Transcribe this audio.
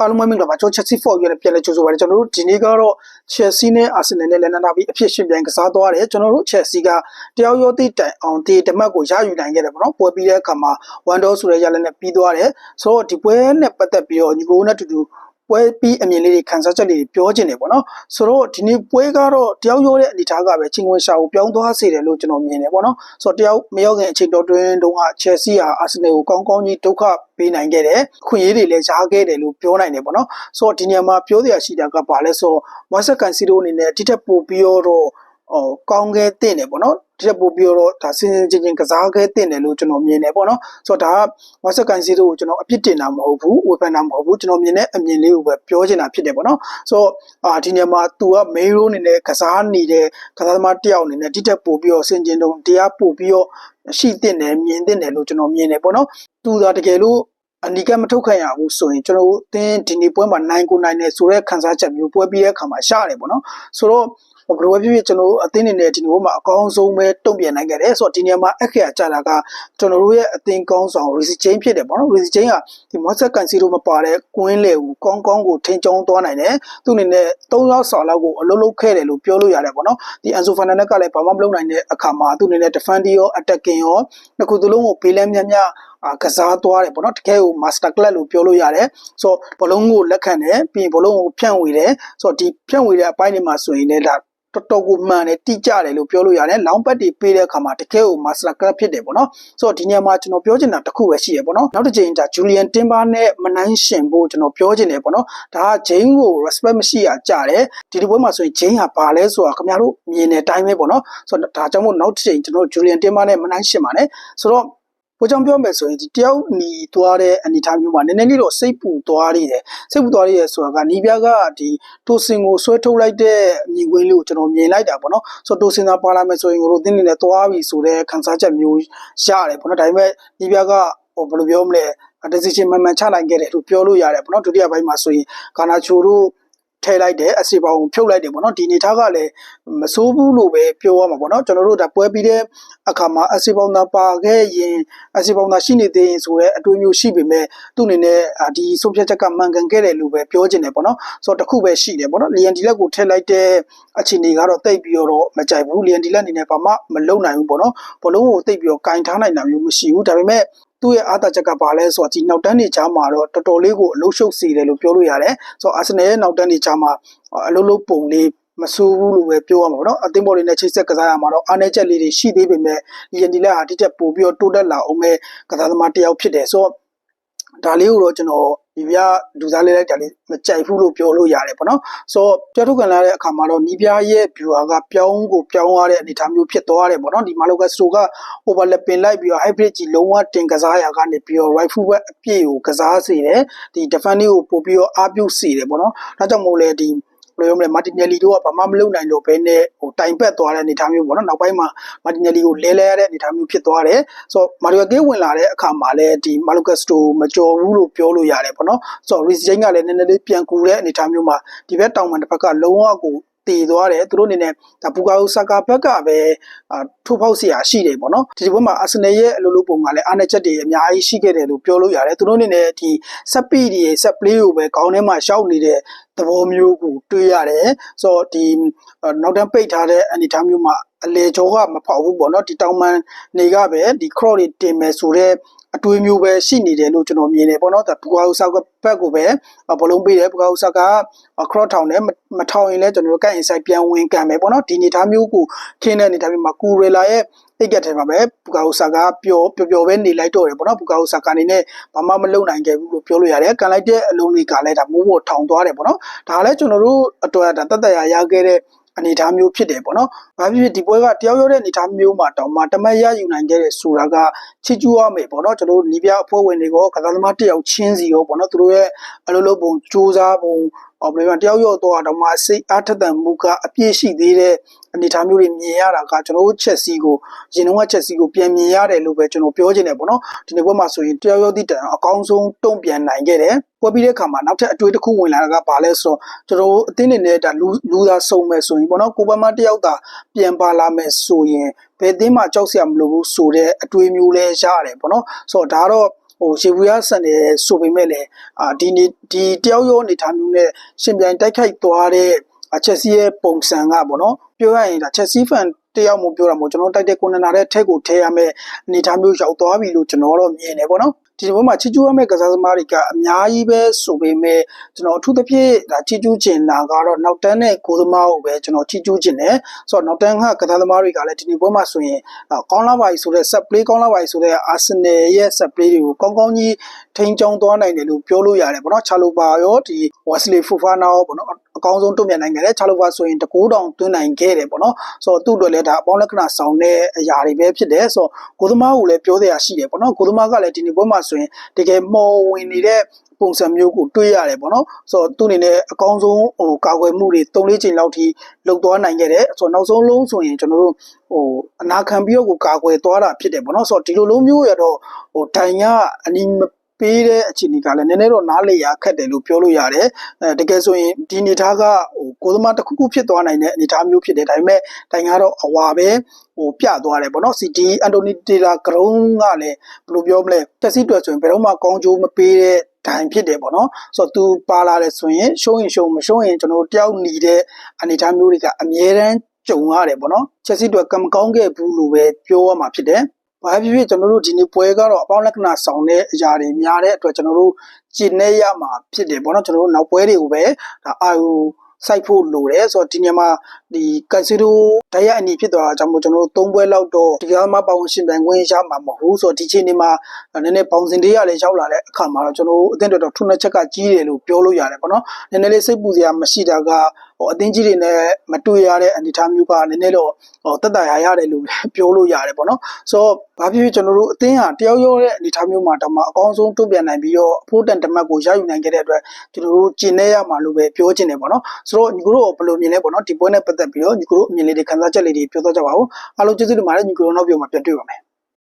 အားလုံးပဲမင်္ဂလာပါကျွန်တော် Chelsea for ရဲ့ပြန်လဲကြိုဆိုပါရစေကျွန်တော်တို့ဒီနေ့ကတော့ Chelsea နဲ့ Arsenal နဲ့လက်နက်နာပြီးအဖြစ်ရှင်ပြန်ကစားသွားတယ်ကျွန်တော်တို့ Chelsea ကတယောက်ရောတိတိုင်အောင်ဒီတမတ်ကိုရယူနိုင်ခဲ့တယ်ပေါ့နော်ပွဲပြီးတဲ့အခါမှာ1 door ဆိုတဲ့ရလက်နဲ့ပြီးသွားတယ်ဆိုတော့ဒီပွဲနဲ့ပတ်သက်ပြီးတော့ညီကိုနဲ့အတူတူ ပွဲပြီးအမြင်လေးတွေခန်းစားချက်လေးတွေပြောချင်တယ်ပေါ့နော်ဆိုတော့ဒီနေ့ပွဲကတော့တယောက်ရောတဲ့အနေထားကပဲချင်းဝင်ရှာကိုပြောင်းသွားစေတယ်လို့ကျွန်တော်မြင်တယ်ပေါ့နော်ဆိုတော့တယောက်မရောက်ခင်အချိန်တော်တွင်းတုန်းက Chelsea ဟာ Arsenal ကိုကောင်းကောင်းကြီးဒုက္ခပေးနိုင်ခဲ့တယ်ခွင့်ရေးတွေလည်းရားခဲ့တယ်လို့ပြောနိုင်တယ်ပေါ့နော်ဆိုတော့ဒီနေရာမှာပြောစရာရှိတာကဘာလဲဆိုတော့ Moise Cancelo အနေနဲ့တိတက်ပို့ပြီးတော့ ဟောကောင်းခဲ့တဲ့တယ်ပေါ့နော်ဒီတက်ပို့ပြီးတော့ဒါစင်စင်ချင်းချင်းကစားခဲ့တဲ့တယ်လို့ကျွန်တော်မြင်တယ်ပေါ့နော်ဆိုတော့ဒါက Moise Cancelo ကိုကျွန်တော်အပြစ်တင်တာမဟုတ်ဘူးဝေဖန်တာမဟုတ်ဘူးကျွန်တော်မြင်တဲ့အမြင်လေးကိုပဲပြောချင်တာဖြစ်တယ်ပေါ့နော်ဆိုတော့အာဒီနေရာမှာ तू က main role အနေနဲ့ကစားနေတဲ့ကစားသမားတစ်ယောက်အနေနဲ့တိတက်ပို့ပြီးတော့စင်ချင်းတုံတရားပို့ပြီးတော့ရှိတဲ့တယ်မြင်တဲ့တယ်လို့ကျွန်တော်မြင်တယ်ပေါ့နော် तू သာတကယ်လို့အနီကမထုတ်ခံရဘူးဆိုရင်ကျွန်တော်တို့အသင်းဒီနေ့ပွဲမှာနိုင်ကိုနိုင်နေဆိုတဲ့ခံစားချက်မျိုးပွဲပြီးတဲ့အခါမှာရှားတယ်ပေါ့နော်ဆိုတော့ ဘယ်လိုပဲဖြစ်ဖြစ်ကျွန်တော်တို့အသင်းနေနဲ့ဒီနေ့ပွဲမှာအကောင်းဆုံးပဲတုံ့ပြန်နိုင်ခဲ့တယ်ဆိုတော့ဒီနေရာမှာအခက်အကျတာကကျွန်တော်တို့ရဲ့အသင်းကောင်းဆောင် Rishi James ဖြစ်တယ်ပေါ့နော် Rishi James ကဒီ Moise Cancelo မပါတဲ့ကွင်းလေကိုကောင်းကောင်းကိုထိန်းချောင်းသွားနိုင်တယ်သူအနေနဲ့၃ရောက်ဆောင်လောက်ကိုအလုံးလုံးခဲ့တယ်လို့ပြောလို့ရတယ်ပေါ့နော်ဒီ Enzo Fernandez ကလည်းဘာမှမလုပ်နိုင်တဲ့အခါမှာသူအနေနဲ့ defending ရော attacking ရောနှစ်ခုသလုံးကိုဘေးလမ်းမြမြအာကစားသွားတယ်ပေါ့နော်တကယ်ကို master class လို့ပြောလို့ရတယ်ဆိုတော့ဘလုံးကိုလက်ခံတယ်ပြီးရင်ဘလုံးကိုဖြန့်ဝေတယ်ဆိုတော့ဒီဖြန့်ဝေတဲ့အပိုင်းတွေမှာဆိုရင်လည်းဒါ တော်တော်ကိုမှန်တယ်တိကျတယ်လို့ပြောလို့ရတယ်လောင်းပတ်တွေပေးတဲ့အခါမှာတကယ်ကို master class ဖြစ်တယ်ပေါ့နော်ဆိုတော့ဒီညမှာကျွန်တော်ပြောချင်တာတစ်ခုပဲရှိရပေါ့နော်နောက်တစ်ချိန်ဒါ Julian Timber နဲ့မနိုင်ရှင်ဖို့ကျွန်တော်ပြောချင်တယ်ပေါ့နော်ဒါက Jane ကို respect မရှိရကြတယ်ဒီဒီပွဲမှာဆိုရင် Jane ဟာဘာလဲဆိုတာခင်ဗျားတို့မြင်တဲ့အတိုင်းပဲပေါ့နော်ဆိုတော့ဒါကြောင့်မို့နောက်တစ်ချိန်ကျွန်တော် Julian Timber နဲ့မနိုင်ရှင်ပါနဲ့ဆိုတော့ ကိုကြောင့်ပြောမယ်ဆိုရင်ဒီတယောက်ညီသွားတဲ့အနေအထားမျိုးမှာနည်းနည်းလေးတော့စိတ်ပူသွားရည်စိတ်ပူသွားရည်ဆိုတာကနီးပြားကဒီတိုစင်ကိုဆွဲထုတ်လိုက်တဲ့မြင်ကွင်းလေးကိုကျွန်တော်မြင်လိုက်တာပေါ့နော်ဆိုတော့တိုစင်သာပါလာမယ်ဆိုရင်တို့တင်းနေနဲ့သွားပြီဆိုတဲ့ခံစားချက်မျိုးရတယ်ပေါ့နော်ဒါပေမဲ့နီးပြားကဟိုဘယ်လိုပြောမလဲ decision မှန်မှန်ချနိုင်ခဲ့တယ်လို့ပြောလို့ရတယ်ပေါ့နော်ဒုတိယပိုင်းမှာဆိုရင်ကာနာချိုတို့ ထည့်လိုက်တယ်အစီပေါင်းဖြုတ်လိုက်တယ်ပေါ့နော်ဒီအနေထားကလည်းမစိုးဘူးလို့ပဲပြောရမှာပေါ့နော်ကျွန်တော်တို့ဒါပွဲပြီးတဲ့အခါမှာအစီပေါင်းသာပါခဲ့ရင်အစီပေါင်းသာရှိနေသေးရင်ဆိုတော့အတွေးမျိုးရှိပေမဲ့သူ့အနေနဲ့ဒီဆုံးဖြတ်ချက်ကမှန်ကန်ခဲ့တယ်လို့ပဲပြောချင်တယ်ပေါ့နော်ဆိုတော့တခုပဲရှိတယ်ပေါ့နော်လီယန်ဒီလက်ကိုထည့်လိုက်တဲ့အခြေအနေကတော့တိတ်ပြီးတော့မကြိုက်ဘူးလီယန်ဒီလက်အနေနဲ့ဘာမှမလုပ်နိုင်ဘူးပေါ့နော်ဘလုံးကိုတိတ်ပြီးတော့ကင်ထားနိုင်တာမျိုးမရှိဘူးဒါပေမဲ့ သူ့ရဲ့အားသာချက်ကဘာလဲဆိုတော့ဒီနောက်တန်းနေချားမှာတော့တော်တော်လေးကိုအလုံးရှုပ်စေတယ်လို့ပြောလို့ရတယ်ဆိုတော့အာဆင်နယ်ရဲ့နောက်တန်းနေချားမှာအလုံးလုံးပုံလေးမဆိုးဘူးလို့ပဲပြောရမှာပေါ့နော်အသင်းပေါ်လေးနဲ့ချိတ်ဆက်ကစားရမှာတော့အားနည်းချက်လေးတွေရှိသေးပေမဲ့ဒီယန်ဒီလက်ဟာဒီချက်ပို့ပြီးတော့တိုးတက်လာအောင်ပဲကစားသမားတစ်ယောက်ဖြစ်တယ်ဆိုတော့ ဒါလေးကိုတော့ကျွန်တော်ဒီပြလူစားလေးလိုက်တာလေးမကြိုက်ဘူးလို့ပြောလို့ရတယ်ပေါ့နော်ဆိုတော့ကြောက်ထုတ်ကန်လာတဲ့အခါမှာတော့နီးပြရဲ့ viewer ကပြောင်းကိုပြောင်းရတဲ့အနေအထားမျိုးဖြစ်သွားတယ်ပေါ့နော်ဒီမာလိုကစတိုက overlapping လိုက်ပြီးတော့ hybrid ကြီးလုံးဝတင်ကစားရာကနေပြီးတော့ right full back အပြည့်ကိုကစားစေတယ်ဒီ defending ကိုပို့ပြီးတော့အားပြုစေတယ်ပေါ့နော်ဒါကြောင့်မို့လဲဒီ ဘယ်လိုမျိုးလဲမာတင်နယ်လီတို့ကဘာမှမလုပ်နိုင်တော့ဘဲနဲ့ဟိုတိုင်ပတ်သွားတဲ့အနေအထားမျိုးပေါ့နော်နောက်ပိုင်းမှာမာတင်နယ်လီကိုလဲလဲရတဲ့အနေအထားမျိုးဖြစ်သွားတယ်ဆိုတော့မာရီယိုကေးဝင်လာတဲ့အခါမှာလည်းဒီမာလိုကက်စတိုမကြော်ဘူးလို့ပြောလို့ရတယ်ပေါ့နော်ဆိုတော့ရီစီချင်းကလည်းနည်းနည်းလေးပြန်ကူတဲ့အနေအထားမျိုးမှာဒီဘက်တောင်ပန်တစ်ဖက်ကလုံးဝကို တည်သွားတယ်သူတို့အနေနဲ့ဒါဘူကာယိုဆာကာဘက်ကပဲထိုးဖောက်เสียရှိတယ်ပေါ့နော်ဒီဒီဘက်မှာအာဆင်နယ်ရဲ့အလိုလိုပုံကလည်းအားနည်းချက်တွေအများကြီးရှိခဲ့တယ်လို့ပြောလို့ရတယ်သူတို့အနေနဲ့ဒီဆက်ပီတွေဆက်ပလေးကိုပဲခေါင်းထဲမှာရှောက်နေတဲ့သဘောမျိုးကိုတွေးရတယ်ဆိုတော့ဒီနောက်တန်းပိတ်ထားတဲ့အနေအထားမျိုးမှာအလေကျော်ကမဖောက်ဘူးပေါ့နော်ဒီတောင်မန်နေကပဲဒီ cross တွေတင်မယ်ဆိုတော့ အတွေးမျိုးပဲရှိနေတယ်လို့ကျွန်တော်မြင်တယ်ပေါ့နော်ဒါဘူကာဥဆာကဘက်ကိုပဲဘလုံးပေးတယ်ဘူကာဥဆာက cross ထောင်တယ်မထောင်ရင်လည်းကျွန်တော်တို့ကန့် inside ပြန်ဝင်ကန်မယ်ပေါ့နော်ဒီအနေထားမျိုးကိုခင်းတဲ့အနေထားမျိုးမှာကူရီလာရဲ့အိတ်ကက်ထဲမှာပဲဘူကာဥဆာကပျော်ပျော်ပျော်ပဲနေလိုက်တော့တယ်ပေါ့နော်ဘူကာဥဆာကနေနဲ့ဘာမှမလုပ်နိုင်ခဲ့ဘူးလို့ပြောလို့ရတယ်ကန်လိုက်တဲ့အလုံးလေးကလည်းဒါမိုးပေါ်ထောင်သွားတယ်ပေါ့နော်ဒါလည်းကျွန်တော်တို့အတွက်ဒါတတ်တရရခဲ့တဲ့ အနေအထားမျိုးဖြစ်တယ်ပေါ့နော်။ဘာဖြစ်ဖြစ်ဒီပွဲကတယောက်ရောတဲ့အနေအထားမျိုးမှာတောင်မှတမတ်ရယူနိုင်ခဲ့တဲ့ဆိုတာကချစ်ကျူးရမယ်ပေါ့နော်ကျွန်တော်တို့နီးပြအဖွဲ့ဝင်တွေကကစားသမားတယောက်ချင်းစီရောပေါ့နော်သူတို့ရဲ့အလုပ်လုပ်ပုံစူးစမ်းပုံအော်ဘယ်မှာတယောက်ရောတော့တော့မှစိတ်အားထက်သန်မှုကအပြည့်ရှိသေးတဲ့ အနေအထားမျိုးတွေမြင်ရတာကကျွန်တော်တို့ချက်စီကိုရင်တော့ချက်စီကိုပြန်မြင်ရတယ်လို့ပဲကျွန်တော်ပြောချင်တယ်ပေါ့နော်ဒီနေ့ဘက်မှာဆိုရင်တယောက်ရောတိတန်အကောင်းဆုံးတုံ့ပြန်နိုင်ခဲ့တယ်ပွဲပြီးတဲ့အခါမှာနောက်ထပ်အတွေ့တစ်ခုဝင်လာတာကဘာလဲဆိုတော့ကျွန်တော်အသင်းနေနဲ့ဒါလူလူသားစုံမဲ့ဆိုရင်ပေါ့နော်ကိုပမတယောက်သာပြန်ပါလာမယ်ဆိုရင်ဘယ်အသင်းမှကြောက်စရာမလိုဘူးဆိုတဲ့အတွေ့မျိုးလဲရတယ်ပေါ့နော်ဆိုတော့ဒါတော့ဟိုရှေဘူးရဆန်တယ်ဆိုပေမဲ့လည်းအာဒီနေ့ဒီတယောက်ရောအနေထားမျိုးနဲ့ရှင်ပြိုင်တိုက်ခိုက်သွားတဲ့ အချက်စီရဲ့ပုံစံကပေါ့နော်ပြောရရင်ဒါချက်စီဖန်တယောက်မို့ပြောတာမဟုတ်ကျွန်တော်တိုက်တဲ့ကိုနနာတဲ့ထက်ကိုထဲရမယ်အနေထားမျိုးရောက်သွားပြီလို့ကျွန်တော်တော့မြင်တယ်ပေါ့နော်ဒီဘက်မှာချီကျူးရမယ့်ကစားသမားတွေကအများကြီးပဲဆိုပေမဲ့ကျွန်တော်အထူးသဖြင့်ဒါချီကျူးကျင်တာကတော့နောက်တန်းနဲ့ကိုသမားကိုပဲကျွန်တော်ချီကျူးကျင်တယ်ဆိုတော့နောက်တန်းကကစားသမားတွေကလည်းဒီနေ့ပွဲမှာဆိုရင်အာကောင်းလာပါပြီဆိုတဲ့ set play ကောင်းလာပါပြီဆိုတဲ့ Arsenal ရဲ့ set play တွေကိုကောင်းကောင်းကြီးထိန်းချောင်းသွားနိုင်တယ်လို့ပြောလို့ရတယ်ပေါ့နော်ချာလိုပါရောဒီ Wesley Fofana ရောပေါ့နော် အကောင်းဆုံးတုံ့ပြန်နိုင်ခဲ့တယ်ချာလိုပါဆိုရင်တကူတောင်သွင်းနိုင်ခဲ့တယ်ပေါ့နော်ဆိုတော့သူ့အတွက်လည်းဒါအပေါင်းလက္ခဏာဆောင်တဲ့အရာတွေပဲဖြစ်တယ်ဆိုတော့ကိုသမားကိုလည်းပြောစရာရှိတယ်ပေါ့နော်ကိုသမားကလည်းဒီနေ့ပွဲမှာဆိုရင်တကယ်မော်ဝင်နေတဲ့ပုံစံမျိုးကိုတွေးရတယ်ပေါ့နော်ဆိုတော့သူ့အနေနဲ့အကောင်းဆုံးဟိုကာကွယ်မှုတွေ၃၄ချိန်လောက်ထိလုပ်သွားနိုင်ခဲ့တယ်ဆိုတော့နောက်ဆုံးလုံးဆိုရင်ကျွန်တော်တို့ဟိုအနာခံပြီးတော့ကိုကာကွယ်သွားတာဖြစ်တယ်ပေါ့နော်ဆိုတော့ဒီလိုလုံးမျိုးရတော့ဟိုတိုင်ကအနီးမ ပေးတဲ့အခြေအနေကလည်းနည်းနည်းတော့နားလေရခက်တယ်လို့ပြောလို့ရတယ်အဲတကယ်ဆိုရင်ဒီအနေထားကဟိုကိုသမားတစ်ခုခုဖြစ်သွားနိုင်တဲ့အနေထားမျိုးဖြစ်တယ်ဒါပေမဲ့တိုင်ကတော့အဝါပဲဟိုပြသွားတယ်ပေါ့နော်စီတီအန်တိုနီတေလာဂရုံးကလည်းဘယ်လိုပြောမလဲတက်စီတွယ်ဆိုရင်ဘယ်တော့မှကောင်းကျိုးမပေးတဲ့ဒိုင်ဖြစ်တယ်ပေါ့နော်ဆိုတော့သူပါလာတယ်ဆိုရင်ရှုံးရင်ရှုံးမရှုံးရင်ကျွန်တော်တို့တယောက်နေတဲ့အနေအထားမျိုးတွေကအမြဲတမ်းကြုံရတယ်ပေါ့နော်ချက်စီတွက်ကမကောင်းခဲ့ဘူးလို့ပဲပြောရမှာဖြစ်တယ် ဘာဖြစ်ဖြစ်ကျွန်တော်တို့ဒီနေ့ပွဲကတော့အပေါင်းလက္ခဏာဆောင်တဲ့အရာတွေများတဲ့အတွက်ကျွန်တော်တို့ကျင့်နေရမှာဖြစ်တယ်ပေါ့နော်ကျွန်တော်တို့နောက်ပွဲတွေကိုပဲဒါအာယူစိုက်ဖို့လိုတယ်ဆိုတော့ဒီညမှာဒီကန်စီရိုဓာတ်ရအနီဖြစ်သွားတာကြောင့်မို့ကျွန်တော်တို့သုံးပွဲလောက်တော့ဒီကမှာပေါဝင်ရှင်ပြိုင်ခွင့်ရမှာမဟုတ်ဆိုတော့ဒီချိန်ဒီမှာနည်းနည်းပေါင်စင်တွေရလည်းရောက်လာတဲ့အခါမှာတော့ကျွန်တော်တို့အသင်းတော်တော်ထုနှစ်ချက်ကကြီးတယ်လို့ပြောလို့ရတယ်ပေါ့နော်နည်းနည်းလေးစိတ်ပူစရာမရှိတာက ဟိုအသင်းကြီးတွေနဲ့မတွေ့ရတဲ့အနေအထားမျိုးကနည်းနည်းတော့ဟိုတက်တာရရတယ်လို့ပြောလို့ရတယ်ပေါ့နော်ဆိုတော့ဘာဖြစ်ဖြစ်ကျွန်တော်တို့အသင်းဟာတယောက်ရောတဲ့အနေအထားမျိုးမှာတော့မှအကောင်းဆုံးတုံ့ပြန်နိုင်ပြီးတော့အဖို့တန်တမတ်ကိုရယူနိုင်ခဲ့တဲ့အတွက်ကျွန်တော်တို့ကျင်နေရမှာလို့ပဲပြောချင်တယ်ပေါ့နော်ဆိုတော့ညီကိုတို့ဘယ်လိုမြင်လဲပေါ့နော်ဒီပွဲနဲ့ပတ်သက်ပြီးတော့ညီကိုတို့အမြင်လေးတွေခန်းစားချက်လေးတွေပြောတော့ကြပါဦးအားလုံးကျေးဇူးတင်ပါတယ်ညီကိုတို့နောက်ပြောမှာပြန်တွေ့ပါမယ်